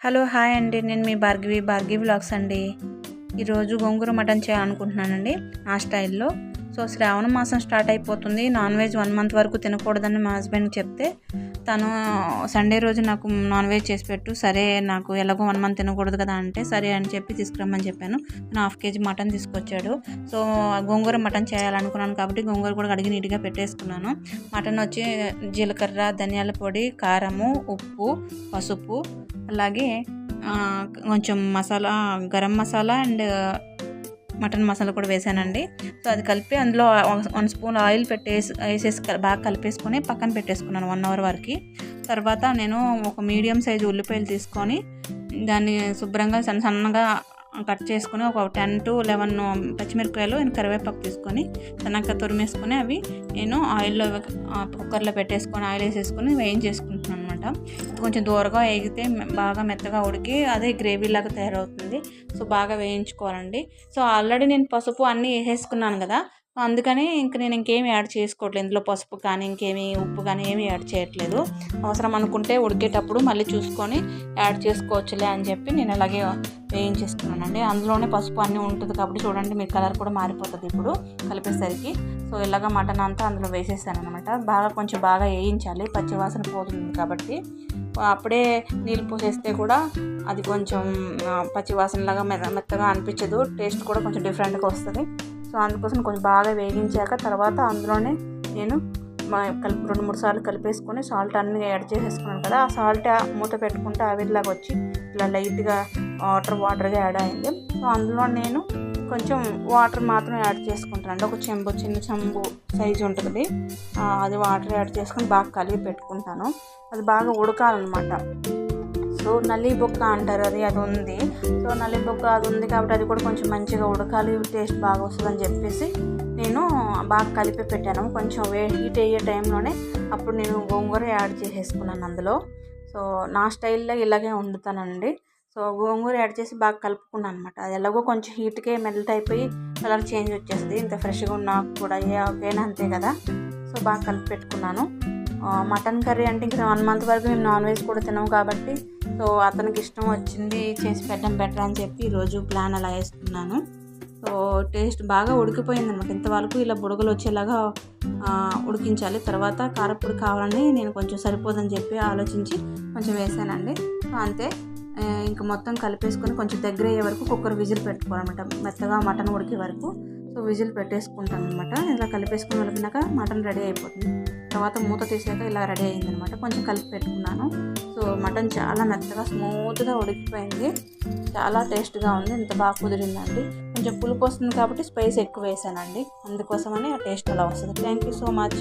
Hello hi అండి నేను మీ Bhargavi Bhargavi blogs అండి. ఈరోజు గోంగూర మటన్ చేయాలనుకుంటున్నానండి ఆ స్టైల్లో. సో శ్రావణ మాసం స్టార్ట్ అయిపోతుంది. నాన్ వెజ్ వన్ మంత్ వరకు తినకూడదని మా హస్బెండ్కి చెప్తే తను సండే రోజు నాకు నాన్ వెజ్ చేసి పెట్టు సరే నాకు ఎలాగో వన్ మంత్ తినకూడదు కదా అంటే సరే అని చెప్పి తీసుకురమ్మని చెప్పాను. తను హాఫ్ కేజీ మటన్ తీసుకొచ్చాడు. సో గోంగూర మటన్ చేయాలనుకున్నాను కాబట్టి గోంగూర కూడా కడిగి నీట్గా పెట్టేసుకున్నాను. మటన్ వచ్చి జీలకర్ర ధనియాల పొడి కారము ఉప్పు పసుపు అలాగే కొంచెం మసాలా గరం మసాలా అండ్ మటన్ మసాలా కూడా వేసానండి. సో అది కలిపి అందులో వన్ స్పూన్ ఆయిల్ పెట్టేసి వేసేసి బాగా కలిపేసుకొని పక్కన పెట్టేసుకున్నాను వన్ అవర్ వరకు. తర్వాత నేను ఒక మీడియం సైజు ఉల్లిపాయలు తీసుకొని దాన్ని శుభ్రంగా సన్న సన్నగా కట్ చేసుకుని ఒక టెన్ టు లెవెన్ పచ్చిమిరపకాయలు నేను కరివేపాకు తీసుకొని సన్నగా తురిమేసుకొని అవి నేను ఆయిల్లో కుక్కర్లో పెట్టేసుకొని ఆయిల్ వేసేసుకొని వేయించేసుకుంటున్నాను. అనమాట కొంచెం దూరగా వేగితే బాగా మెత్తగా ఉడికి అదే గ్రేవీ లాగా తయారవుతుంది. సో బాగా వేయించుకోవాలండి. సో ఆల్రెడీ నేను పసుపు అన్నీ వేసేసుకున్నాను కదా. అందుకని ఇంక నేను ఇంకేమి యాడ్ చేసుకోవట్లేదు. ఇందులో పసుపు కానీ ఇంకేమి ఉప్పు కానీ ఏమి యాడ్ చేయట్లేదు. అవసరం అనుకుంటే ఉడికేటప్పుడు మళ్ళీ చూసుకొని యాడ్ చేసుకోవచ్చులే అని చెప్పి నేను అలాగే వేయించేసుకున్నానండి. అందులోనే పసుపు అన్నీ ఉంటుంది కాబట్టి చూడండి మీ కలర్ కూడా మారిపోతుంది ఇప్పుడు కలిపేసరికి. సో ఇలాగ మటన్ అంతా అందులో వేసేసాను అనమాట బాగా కొంచెం బాగా వేయించాలి. పచ్చివాసన పోతుంది కాబట్టి. అప్పుడే నీళ్ళు పోసేస్తే కూడా అది కొంచెం పచ్చివాసనలాగా మెత్త మెత్తగా అనిపించదు. టేస్ట్ కూడా కొంచెం డిఫరెంట్గా వస్తుంది. సో అందుకోసం కొంచెం బాగా వేగించాక తర్వాత అందులోనే నేను మా కలిపి రెండు మూడు సార్లు కలిపేసుకొని సాల్ట్ అన్నీ యాడ్ చేసేసుకున్నాను కదా ఆ సాల్ట్ మూత పెట్టుకుంటే ఆవిరిలాగా వచ్చి ఇలా లైట్గా వాటర్ వాటర్గా యాడ్ అయింది. సో అందులో నేను కొంచెం వాటర్ మాత్రం యాడ్ చేసుకుంటాను. అంటే ఒక చెంబు చిన్న చెంబు సైజు ఉంటుంది. అది వాటర్ యాడ్ చేసుకొని బాగా కలిపి పెట్టుకుంటాను. అది బాగా ఉడకాలన్నమాట. సో నల్లి బొక్క అంటారు అది అది ఉంది. సో నల్లి బొక్క అది ఉంది కాబట్టి అది కూడా కొంచెం మంచిగా ఉడకాలి టేస్ట్ బాగా వస్తుందని చెప్పేసి నేను బాగా కలిపి పెట్టాను. కొంచెం వే హీట్ అయ్యే టైంలోనే అప్పుడు నేను గోంగూర యాడ్ చేసేసుకున్నాను అందులో. సో నా స్టైల్లో ఇలాగే వండుతానండి. సో గోంగూర యాడ్ చేసి బాగా కలుపుకున్నాను అనమాట అది ఎలాగో కొంచెం హీట్కే మెల్ట్ అయిపోయి కలర్ చేంజ్ వచ్చేస్తుంది. ఇంత ఫ్రెష్గా ఉన్నా కూడా ఏ ఓకేనా అంతే కదా. సో బాగా కలిపి పెట్టుకున్నాను. మటన్ కర్రీ అంటే ఇంకా వన్ మంత్ వరకు మేము నాన్ వెజ్ కూడా తినము కాబట్టి సో అతనికి ఇష్టం వచ్చింది చేసి పెట్టడం బెటర్ అని చెప్పి ఈరోజు ప్లాన్ అలా వేసుకున్నాను. సో టేస్ట్ బాగా ఉడికిపోయింది అనమాట ఇంతవరకు ఇలా బుడగలు వచ్చేలాగా ఉడికించాలి. తర్వాత కారపొడి కావాలని నేను కొంచెం సరిపోదని చెప్పి ఆలోచించి కొంచెం వేసానండి. సో అంతే ఇంకా మొత్తం కలిపేసుకొని కొంచెం దగ్గర అయ్యే వరకు కుక్కర్ విజిల్ పెట్టుకోవాలన్నమాట. మెత్తగా మటన్ ఉడికే వరకు. సో విజిల్ పెట్టేసుకుంటాను అనమాట ఇలా కలిపేసుకుని వెళ్ళినాక మటన్ రెడీ అయిపోతుంది. తర్వాత మూత తీసాక ఇలా రెడీ అయింది అనమాట కొంచెం కలిపి పెట్టుకున్నాను. సో మటన్ చాలా మెత్తగా స్మూత్గా ఉడికిపోయింది. చాలా టేస్ట్గా ఉంది. ఇంత బాగా కుదిరిందండి. కొంచెం పులుపు వస్తుంది కాబట్టి స్పైస్ ఎక్కువ వేసానండి. అందుకోసమని ఆ టేస్ట్ అలా వస్తుంది. Thank you so much.